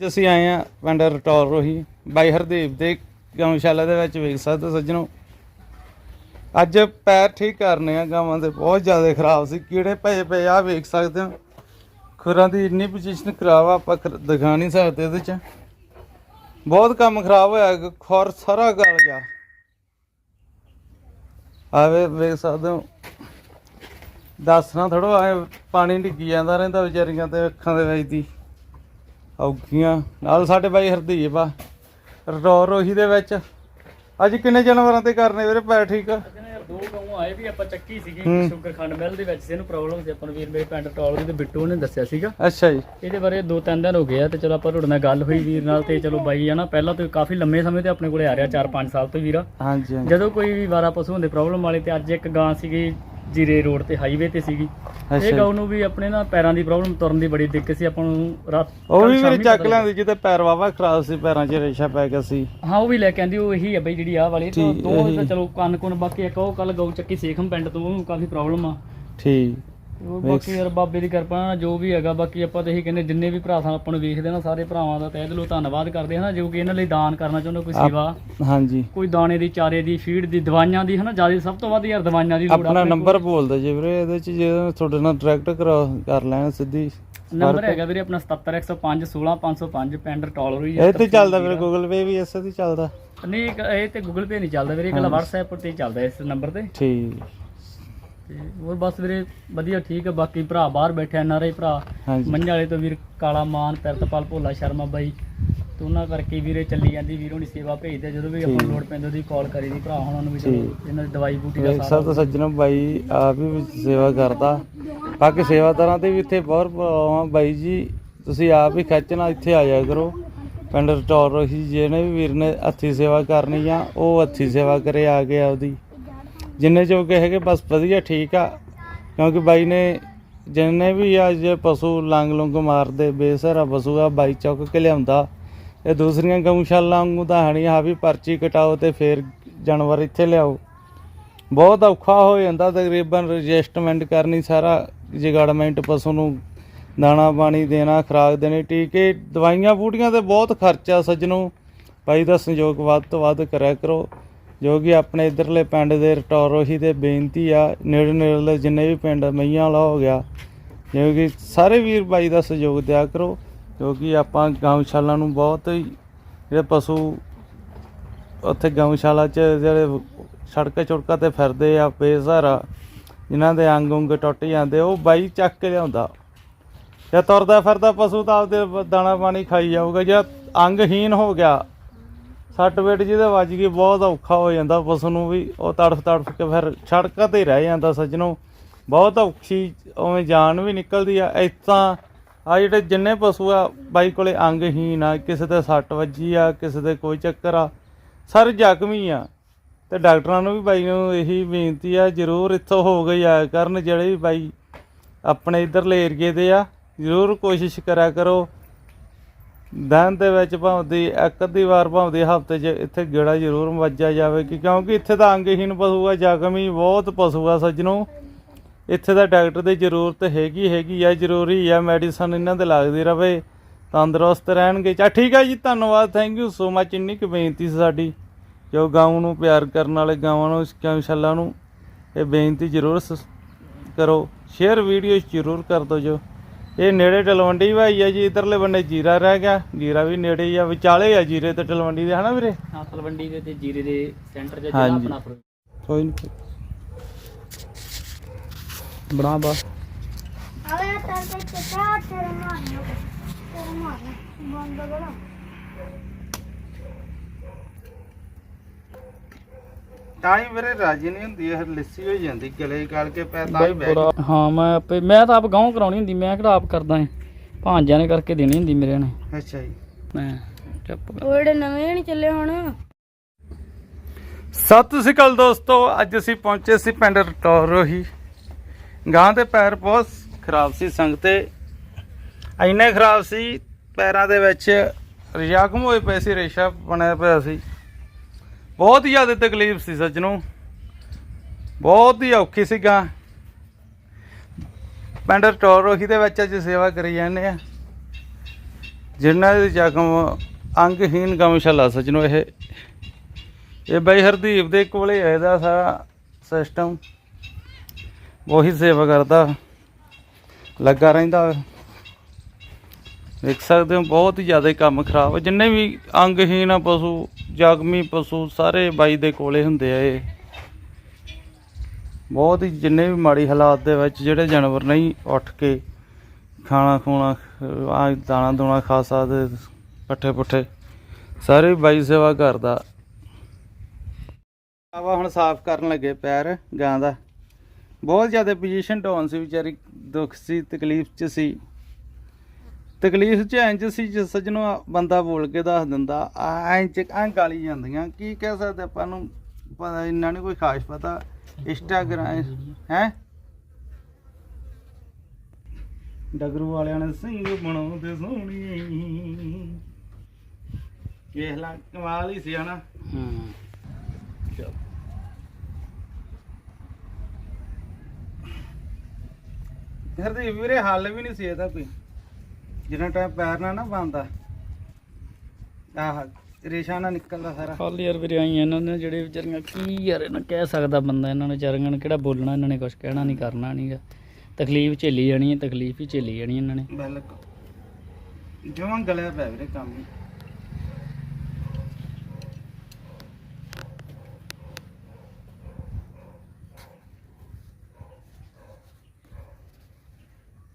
ਅੱਜ ਅਸੀਂ ਆਏ ਆ ਪਿੰਡ ਰਟੌਰ ਰੋਹੀ, ਬਾਈ ਹਰਦੀਪ ਦੇ ਗਊਸ਼ਾਲਾ ਦੇ ਵਿੱਚ ਵੇਖ ਸਕਦੇ ਸੱਜਣੋ। ਅੱਜ ਪੈਰ ਠੀਕ ਕਰਨੇ ਆ, ਗਾਵਾਂ ਦੇ ਬਹੁਤ ਜ਼ਿਆਦਾ ਖਰਾਬ ਸੀ। ਕੀੜੇ ਪਏ ਪਏ ਆ ਵੇਖ ਸਕਦੇ ਹੋ। ਖੁਰਾਂ ਦੀ ਇੰਨੀ ਪੋਜੀਸ਼ਨ ਖਰਾਬ ਆ, ਆਪਾਂ ਕਰ- ਦਿਖਾ ਨਹੀਂ ਸਕਦੇ ਇਹਦੇ ਚ। ਬਹੁਤ ਕੰਮ ਖਰਾਬ ਹੋਇਆ ਖੁਰ ਸਾਰਾ ਗਲ ਗਿਆ। ਆਵੇ, ਵੇਖ ਸਕਦੇ ਹੋ। ਦੱਸਣਾ ਥੋੜੋ ਆਏ ਪਾਣੀ ਡਿੱਗੀ ਜਾਂਦਾ ਰਹਿੰਦਾ ਵਿਚਾਰੀਆਂ ਤੇ ਅੱਖਾਂ ਦੇ ਵਿੱਚ ਦੀ ਔਖੀਆਂ ਨਾਲ ਸਾਡੇ ਬਾਈ ਹਰਦੀਪ ਆ। ਰੋ ਰੋਹੀ ਦੇ ਵਿੱਚ। ਅੱਜ ਕਿੰਨੇ ਜਾਨਵਰਾਂ ਤੇ ਕਰਨੇ ਵੀਰੇ ਪੈਰ ਠੀਕ? ਆ ਦੋ ਗਊ ਆਏ ਵੀ ਆਪਾਂ ਚੱਕੀ ਸੀਗੀ ਹੂੰ। ਸ਼ੂਗਰ ਖੰਡ ਮਿਲ ਦੇ ਵਿੱਚ ਸੀ ਇਹਨੂੰ ਪ੍ਰੋਬਲਮ ਸੀ ਆਪਾਂ ਨੂੰ ਵੀਰ ਮੇਰੇ ਪਿੰਡ ਟੋਲ ਦੇ ਬਿੱਟੂ ਨੇ ਦੱਸਿਆ ਸੀਗਾ। ਅੱਛਾ ਜੀ। ਇਹਦੇ ਬਾਰੇ ਦੋ ਤਿੰਨ ਦਿਨ ਹੋ ਗਏ ਆ ਤੇ ਚਲੋ ਆਪਾਂ ਤੁਹਾਡੇ ਨਾਲ ਗੱਲ ਹੋਈ ਵੀਰ ਨਾਲ ਤੇ ਚਲੋ ਬਾਈ ਆ ਨਾ ਪਹਿਲਾਂ ਤੋਂ ਕਾਫੀ ਲੰਮੇ ਸਮੇਂ ਤੇ ਆਪਣੇ ਕੋਲੇ ਆ ਰਿਹਾ 4-5 ਸਾਲ ਤੋਂ ਵੀਰਾ। ਹਾਂਜੀ ਜਦੋਂ ਕੋਈ ਵੀ ਵਾਰਾ ਪਸ਼ੂ ਹੁੰਦੇ ਪ੍ਰੋਬਲਮ ਵਾਲੇ ਤੇ ਅੱਜ ਇੱਕ ਗਾਂ ਸੀਗੀ ਜੀਰੇ ਰੋਡ ਤੇ ਹਾਈਵੇ ਤੇ ਸੀਗੀ ਇਹ ਜੀ। ਗਾਂ ਨੂੰ ਵੀ ਆਪਣੇ ਨਾ ਪੈਰਾਂ ਦੀ ਪ੍ਰੋਬਲਮ ਤੁਰਨ ਦੀ ਬੜੀ ਦਿੱਕਤ ਸੀ ਆਪਾਂ ਨੂੰ ਰਾਤ ਉਹ ਵੀ ਸ਼ਾਮੀ ਚੱਕ ਲਿਆਂਦੀ ਜਿਹਦੇ ਪੈਰ ਵਾਵਾ ਖਰਾਬ ਸੀ ਪੈਰਾਂ 'ਚ ਰੇਸ਼ਾ ਪੈ ਗਿਆ ਸੀ ਹਾਂ ਉਹ ਵੀ ਲੈ ਕੇ ਆਂਦੀ ਉਹ ਇਹੀ ਆ ਬਈ ਜਿਹੜੀ ਆਹ ਵਾਲੀ ਦੋ। ਤਾਂ ਚਲੋ ਕੰਨ ਕੁਨ ਬਾਕੀ ਇੱਕ ਉਹ ਕੱਲ ਗਊ ਚੱਕੀ ਸੇਖਮ ਪਿੰਡ ਤੋਂ ਉਹਨੂੰ ਕਾਫੀ ਪ੍ਰੋਬਲਮ ਆ ਠੀਕ ਬਾਕੀ ਯਾਰ ਬਾਬੇ ਦੀ ਕਿਰਪਾ ਨਾਲ ਜੋ ਵੀ ਹੈਗਾ ਬਾਕੀ ਆਪਾਂ ਤਾਂ ਇਹੀ ਕਹਿੰਦੇ ਜਿੰਨੇ ਵੀ ਭਰਾ ਸਾਨੂੰ ਆਪਾਂ ਨੂੰ ਵੇਖਦੇ ਨਾ ਸਾਰੇ ਭਰਾਵਾਂ ਦਾ ਤਹਿ ਦਿਲੋਂ ਧੰਨਵਾਦ ਕਰਦੇ ਹਾਂ ਜੋ ਕਿ ਇਹਨਾਂ ਲਈ ਦਾਨ ਕਰਨਾ ਚਾਹੁੰਦਾ ਕੋਈ ਸੇਵਾ। ਹਾਂਜੀ। ਕੋਈ ਦਾਣੇ ਦੀ ਚਾਰੇ ਦੀ ਫੀਡ ਦੀ ਦਵਾਈਆਂ ਦੀ ਹਨਾ ਜ਼ਿਆਦਾ ਸਭ ਤੋਂ ਵੱਧ ਯਾਰ ਦਵਾਈਆਂ ਦੀ ਲੋੜ ਆਪਣਾ ਨੰਬਰ ਬੋਲ ਦਿਓ ਜੀ ਵੀਰੇ ਇਹਦੇ 'ਚ ਜੇ ਤੁਹਾਡੇ ਨਾਲ ਡਾਇਰੈਕਟ ਕਰ ਲੈਣ ਸਿੱਧੀ। ਨੰਬਰ ਹੈਗਾ ਵੀਰੇ ਆਪਣਾ 77105 16505 ਪਿੰਡ ਟੋਲ ਰਹੀ ਇਹ ਤੇ ਚੱਲਦਾ ਵੀਰੇ ਗੂਗਲ ਪੇ ਵੀ ਇਸੇ ਤੇ ਚੱਲਦਾ। ਨਹੀਂ ਇਹ ਤੇ ਗੂਗਲ ਪੇ ਨਹੀਂ ਚੱਲਦਾ ਵੀਰੇ ਇਕੱਲਾ WhatsApp ਤੇ ਚੱਲਦਾ ਇਸ ਨੰਬਰ ਤੇ। ਠੀਕ। ਤੇ ਹੋਰ ਬਸ ਵੀਰੇ ਵਧੀਆ ਠੀਕ ਹੈ ਬਾਕੀ ਭਰਾ ਬਾਹਰ ਬੈਠੇ ਐਨ ਆਰ ਆਈ ਭਰਾ। ਹਾਂਜੀ। ਮੰਝਾਂ ਵਾਲੇ ਤੋਂ ਵੀਰ ਕਾਲਾ ਮਾਨ ਪਿਰਤਪਾਲ ਭੋਲਾ ਸ਼ਰਮਾ ਬਾਈ। ਤੇ ਉਹਨਾਂ ਕਰਕੇ ਵੀਰੇ ਚੱਲੀ ਜਾਂਦੀ ਵੀਰੋਂ ਦੀ ਸੇਵਾ ਭੇਜਦੇ। ਜਦੋਂ ਵੀ ਆਪਾਂ ਲੋੜ ਪੈਂਦੀ ਉਹਦੀ ਕਾਲ ਕਰੀ ਦੀ ਭਰਾ ਉਹਨਾਂ ਨੂੰ ਵੀ ਚਲੋ ਠੀਕ। ਇਹਨਾਂ ਦੀ ਦਵਾਈ ਬੂਟੀ ਦਾ ਵੇਖ ਸਾਰਾ ਹੋ ਸੱਜਣੋ ਬਾਈ ਆਪ ਵੀ ਸੇਵਾ ਕਰਦਾ। ਬਾਕੀ ਸੇਵਾਦਾਰਾਂ ਤੇ ਵੀ ਇੱਥੇ ਬਹੁਤ ਆ ਬਾਈ ਜੀ ਤੁਸੀਂ ਆਪ ਹੀ ਖਿੱਚਣਾ ਇੱਥੇ ਆ ਜਾਇਆ ਕਰੋ। ਪਿੰਡ ਰਟੌਰ ਰੋਹੀ ਜਿਹਨੇ ਵੀ ਵੀਰ ਨੇ ਹੱਥੀ ਸੇਵਾ ਕਰਨੀ ਆ ਉਹ ਹੱਥੀ ਸੇਵਾ ਕਰੇ ਆ ਕੇ ਆਪਦੀ। ਜਿੰਨੇ ਜੋਗੇ ਹੈਗੇ ਬਸ ਵਧੀਆ, ਠੀਕ ਆ। ਕਿਉਂਕਿ ਬਾਈ ਨੇ ਜਿੰਨੇ ਵੀ ਆ ਜੇ ਪਸ਼ੂ ਲੰਗ ਲੁੰਗ ਮਾਰਦੇ, ਬੇਸਹਾਰਾ ਪਸ਼ੂ ਆ, ਬਾਈ ਚੁੱਕ ਕੇ ਲਿਆਉਂਦਾ। ਇਹ ਦੂਸਰੀਆਂ ਗਊਸ਼ਾਲਾ ਵਾਂਗੂ ਤਾਂ ਹਣੀ ਆ ਵੀ ਪਰਚੀ ਕਟਾਓ ਤੇ ਫਿਰ ਜਾਨਵਰ ਇੱਥੇ ਲਿਆਓ। ਬਹੁਤ ਔਖਾ ਹੋ ਜਾਂਦਾ, ਤਕਰੀਬਨ ਰਜਿਸਟਰਮੈਂਟ ਕਰਨੀ, ਸਾਰਾ ਜਗਾੜਮੈਂਟ ਪਸ਼ੂ ਨੂੰ ਦਾਣਾ ਪਾਣੀ ਦੇਣਾ, ਖੁਰਾਕ ਦੇਣੀ, ਟੀਕੇ, ਦਵਾਈਆਂ, ਬੂਟੀਆਂ ਤੇ ਬਹੁਤ ਖਰਚਾ ਸੱਜਣੋ। ਭਾਈ ਦਾ ਸੰਯੋਗ ਵੱਧ ਤੋਂ ਵੱਧ ਕਰਿਆ ਕਰੋ। ਜੋ ਕਿ ਆਪਣੇ ਇਧਰਲੇ ਪਿੰਡ ਦੇ ਰਟੌਰੋਹੀ ਦੇ ਬੇਨਤੀ ਆ, ਨੇੜੇ ਨੇੜਲੇ ਜਿੰਨੇ ਵੀ ਪਿੰਡ ਮਈਆਂ ਵਾਲਾ ਹੋ ਗਿਆ, ਜੋ ਕਿ ਸਾਰੇ ਵੀਰ ਭਾਈ ਦਾ ਸਹਿਯੋਗ ਦਿਆ ਕਰੋ ਕਿਉਂਕਿ ਆਪਾਂ ਗਊਸ਼ਾਲਾ ਨੂੰ ਬਹੁਤ ਹੀ, ਜਿਹੜੇ ਪਸ਼ੂ ਉੱਥੇ ਗਊਸ਼ਾਲਾ 'ਚ ਜਿਹੜੇ ਸੜਕਾਂ ਚੁੜਕਾਂ ਤੇ ਫਿਰਦੇ ਆ, ਬੇਸਹਾਰਾ, ਜਿਨ੍ਹਾਂ ਦੇ ਅੰਗ ਉਂਗ ਟੁੱਟ ਜਾਂਦੇ, ਉਹ ਬਾਈ ਚੱਕ ਕੇ ਲਿਆਉਂਦਾ। ਜੇ ਤੁਰਦਾ ਫਿਰਦਾ ਪਸ਼ੂ ਤਾਂ ਆਪਦੇ ਦਾਣਾ ਪਾਣੀ ਖਾਈ ਜਾਊਗਾ, ਜੇ ਅੰਗਹੀਨ ਹੋ ਗਿਆ ਸੱਟ ਵੇਟ ਜਿਹਦੇ ਵੱਜ ਗਈ, ਬਹੁਤ ਔਖਾ ਹੋ ਜਾਂਦਾ ਪਸ਼ੂ ਨੂੰ ਵੀ, ਉਹ ਤੜਫ ਤੜਫ ਕੇ ਫਿਰ ਸੜਕਾਂ ਤੇ ਰਹਿ ਜਾਂਦਾ ਸੱਜਣੋ। ਬਹੁਤ ਔਖੀ, ਉਵੇਂ ਜਾਨ ਵੀ ਨਿਕਲਦੀ ਆ ਇਤਾਂ ਆ ਜਿਹੜੇ ਜਿੰਨੇ ਪਸ਼ੂ ਆ, ਬਾਈ ਕੋਲੇ ਅੰਗਹੀਨ ਆ, ਕਿਸੇ ਤੇ ਸੱਟ ਵੱਜੀ ਆ, ਕਿਸੇ ਦੇ ਕੋਈ ਚੱਕਰ ਆ, ਸਾਰੇ ਜ਼ਖਮੀ ਆ। ਤੇ ਡਾਕਟਰਾਂ ਨੂੰ ਵੀ ਬਾਈ ਨੂੰ ਇਹੀ ਬੇਨਤੀ ਆ, ਜਰੂਰ ਇੱਥੋਂ ਹੋ ਗਈ ਆ ਕਰਨ, ਜਿਹੜੇ ਵੀ ਬਾਈ ਆਪਣੇ ਇਧਰਲੇ ਏਰੀਏ ਦੇ ਆ, ਜ਼ਰੂਰ ਕੋਸ਼ਿਸ਼ ਕਰਿਆ ਕਰੋ। ਦਿਨ ਦੇ ਵਿੱਚ ਭਾਵੇਂ ਇੱਕ ਅੱਧੀ ਵਾਰ ਭਾਵੇਂ ਹਫ਼ਤੇ 'ਚ ਇੱਥੇ ਗੇੜਾ ਜ਼ਰੂਰ ਵੱਜਿਆ ਜਾਵੇ, ਕਿ ਕਿਉਂਕਿ ਇੱਥੇ ਤਾਂ ਅੰਗਹੀਨ ਪਸ਼ੂ ਆ, ਜ਼ਖਮੀ ਬਹੁਤ ਪਸ਼ੂ ਆ ਸੱਜਣੋ। ਇੱਥੇ ਦਾ ਡਾਕਟਰ ਦੀ ਜ਼ਰੂਰਤ ਹੈਗੀ ਹੈਗੀ ਆ, ਜ਼ਰੂਰੀ ਆ, ਮੈਡੀਸਨ ਇਹਨਾਂ ਦੇ ਲੱਗਦੀ ਰਵੇ, ਤੰਦਰੁਸਤ ਰਹਿਣਗੇ। ਚਾ ਠੀਕ ਹੈ ਜੀ, ਧੰਨਵਾਦ ਥੈਂਕ ਯੂ ਸੋ ਮਚ ਇੰਨੀ ਕੁ ਬੇਨਤੀ ਸੀ ਸਾਡੀ, ਜੋ ਗਾਉਂ ਨੂੰ ਪਿਆਰ ਕਰਨ ਵਾਲੇ ਗਾਵਾਂ ਨੂੰ ਕਿਉਂਸ਼ਾਲਾ ਨੂੰ, ਇਹ ਬੇਨਤੀ ਜ਼ਰੂਰ ਸ- ਕਰੋ। ਸ਼ੇਅਰ ਵੀਡੀਓ ਜ਼ਰੂਰ ਕਰ ਦਿਓ ਜੋ। ਇਹ ਨੇੜੇ ਟਲਵੰਡੀ ਭਾਈ ਆ ਜੀ ਇਧਰਲੇ ਬੰਨੇ ਜੀਰਾ ਰਹਿ ਗਿਆ। ਜੀਰਾ ਵੀ ਨੇੜੇ ਹੀ ਆ ਵਿਚਾਲੇ ਆ ਜੀਰੇ ਤੇ ਟਲਵੰਡੀ ਦੇ ਹਨਾ ਵੀਰੇ? ਹਾਂ ਤਲਵੰਡੀ ਦੇ ਤੇ ਜੀਰੇ ਦੇ ਸੈਂਟਰ 'ਚ ਜਿਹੜਾ ਹਾਂਜੀ। ਆਪਣਾ ਫਿਰੋਜ਼- ਕੋਈ ਨਹੀਂ ਬਣਾ ਬਾ। ਅਰੇ ਤਰ ਤੇ ਚਾ ਤੇਰੇ ਮਾਰਨਾ ਤੇਰੇ ਮਾਰਨਾ ਬੰਦ ਕਰੋ। ਤਾਂ ਹੀ ਵੀਰੇ ਰਾਜੀ ਨਹੀਂ ਹੁੰਦੀ ਇਹ ਲੱਸੀ ਹੋ ਜਾਂਦੀ ਗਲੇ ਗਲ ਕੇ ਪੈ ਤਾਂ ਬਾਈ ਹੀ ਬਹਿ ਬੁਰਾ ਹਾਂ ਮੈਂ ਆਪੇ ਮੈਂ ਤਾਂ ਆਪ ਗਾਉਂ ਕਰਾਉਣੀ ਹੁੰਦੀ ਮੈਂ ਕਿਹੜਾ ਆਪ ਕਰਦਾ ਹਾਂ ਭਾਂਜਿਆਂ ਨੇ ਕਰਕੇ ਦੇਣੀ ਹੁੰਦੀ ਮੇਰੇ ਨੇ। ਗਈ। ਅੱਛਾ ਜੀ। ਮੈਂ ਚੁੱਪ ਕਰ ਉਹ ਜਿਹੜੇ ਨਵੇਂ ਨਹੀਂ ਚੱਲੇ ਹੁਣ? ਸਤਿ ਸ੍ਰੀ ਅਕਾਲ ਦੋਸਤੋ ਅੱਜ ਅਸੀਂ ਪਹੁੰਚੇ ਸੀ ਪਿੰਡ ਰਟੌਰੋਹੀ ਗਾਂ ਦੇ ਪੈਰ ਬਹੁਤ ਖਰਾਬ ਸੀ ਸੰਗਤੇ ਇੰਨੇ ਖਰਾਬ ਸੀ ਪੈਰਾਂ ਦੇ ਵਿੱਚ ਜ਼ਖਮ ਹੋਏ ਪਏ ਸੀ ਰੇਸ਼ਾ ਬਣਿਆ ਪਿਆ ਸੀ। ਬਹੁਤ ਹੀ ਜ਼ਿਆਦਾ ਤਕਲੀਫ ਸੀ ਸੱਜਣੋ। ਬਹੁਤ ਹੀ ਔਖੀ ਸੀਗਾ। ਪਿੰਡ ਪਿੰਡ ਰੋਹੀ ਦੇ ਵਿੱਚ ਅੱਜ ਸੇਵਾ ਕਰੀ ਜਾਂਦੇ ਆ। ਜਿਨ੍ਹਾਂ ਦੇ ਜ਼ਖਮ ਅੰਗਹੀਨ ਗਮਸ਼ਾਲਾ ਸਜਣੋ ਇਹ। ਇਹ ਬਾਈ ਹਰਦੀਪ ਦੇ ਕੋਲੇ ਹੈ ਇਹਦਾ ਸਾਰਾ ਸਿਸਟਮ ਉਹੀ ਸੇਵਾ ਕਰਦਾ। ਲੱਗਾ ਰਹਿੰਦਾ। ਦੇਖ ਸਕਦੇ ਹੋ, ਬਹੁਤ ਹੀ ਜ਼ਿਆਦਾ ਕੰਮ ਖਰਾਬ ਜਿੰਨੇ ਵੀ ਅੰਗਹੀਨ ਆ ਪਸ਼ੂ ਜ਼ਖਮੀ ਪਸ਼ੂ, ਸਾਰੇ ਬਾਈ ਦੇ ਕੋਲੇ ਹੁੰਦੇ ਆ ਇਹ। ਬਹੁਤ ਹੀ ਜਿੰਨੇ ਵੀ ਮਾੜੀ ਹਾਲਾਤ ਦੇ ਵਿੱਚ ਜਿਹੜੇ ਜਾਨਵਰ ਨਹੀਂ ਉੱਠ ਕੇ ਖਾਣਾ ਖੂਣਾ, ਆ ਦਾਣਾ ਦੂਣਾ ਖਾ ਸਕਦੇ, ਪੱਠੇ ਪੁੱਠੇ, ਸਾਰੇ ਬਾਈ ਸੇਵਾ ਕਰਦਾ। ਆਵਾ ਹੁਣ ਸਾਫ਼ ਕਰਨ ਲੱਗੇ ਪੈਰ, ਗਾਂ ਦਾ। ਬਹੁਤ ਜ਼ਿਆਦਾ ਪੋਜੀਸ਼ਨ ਡਾਊਨ ਸੀ, ਵਿਚਾਰੀ ਦੁੱਖ ਸੀ, ਤਕਲੀਫ ਚ ਸੀ। ਤਕਲੀਫ ਚ ਇੰਜ ਸੀ ਜਿਸ ਸਜਣੋ ਬੰਦਾ ਬੋਲ ਕੇ ਦੱਸ ਦਿੰਦਾ ਆ ਇੰਚ ਆਂ ਗਾਲੀ ਜਾਂਦੀਆਂ ਕੀ ਕਹਿ ਸਕਦੇ ਆਪਾਂ ਨੂੰ? ਪਤਾ ਇੰਨਾ ਨਹੀਂ ਕੋਈ ਖਾਸ ਪਤਾ। ਇੰਸਟਾਗ੍ਰਾਮ ਹੈ? ਡਗਰੂ ਵਾਲਿਆਂ ਨੇ ਸਿੰਘ ਬਣਾਉਂਦੇ ਸੋਹਣੀ ਵੇਖ ਲਾ ਕਮਾਲ ਹੀ ਸੀ ਹਨਾ ਹੂੰ। ਹਰਦੀਪ ਵੀਰੇ ਹੱਲ ਵੀ ਨਹੀਂ ਸੀ ਇਹਦਾ ਕੋਈ। ਜਿੰਨਾ ਟਾਈਮ ਪੈਰ ਨਾਲ ਨਾ ਬੰਦਾ ਆਹ ਰੇਸ਼ਾ ਨਾ ਨਿਕਲਦਾ ਸਾਰਾ। ਕੱਲ ਯਾਰ ਵੀਰੇ ਆਈ ਇਹਨਾਂ ਨੇ ਜਿਹੜੇ ਵਿਚਾਰੀਆਂ ਕੀ ਯਾਰ ਇਹਨਾਂ ਕਹਿ ਸਕਦਾ ਬੰਦਾ ਇਹਨਾਂ ਨੇ ਵਿਚਾਰੀਆਂ ਨੇ ਕਿਹੜਾ ਬੋਲਣਾ ਇਹਨਾਂ ਨੇ ਕੁਝ ਕਹਿਣਾ ਨਹੀਂ ਕਰਨਾ ਨਹੀਂਗਾ ਤਕਲੀਫ ਝੇਲੀ ਜਾਣੀ ਹੈ ਤਕਲੀਫ ਹੀ ਝੇਲੀ ਜਾਣੀ ਇਹਨਾਂ ਨੇ। ਬਿਲਕੁਲ। ਜਮਾਂ ਗਲਿਆ ਪਿਆ ਵੀਰੇ ਕੰਮ। ਹੀ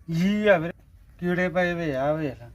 ਜੀ ਆ ਵੀਰੇ। ਕੀੜੇ ਪਏ ਵੇ ਆ ਵੇਖ।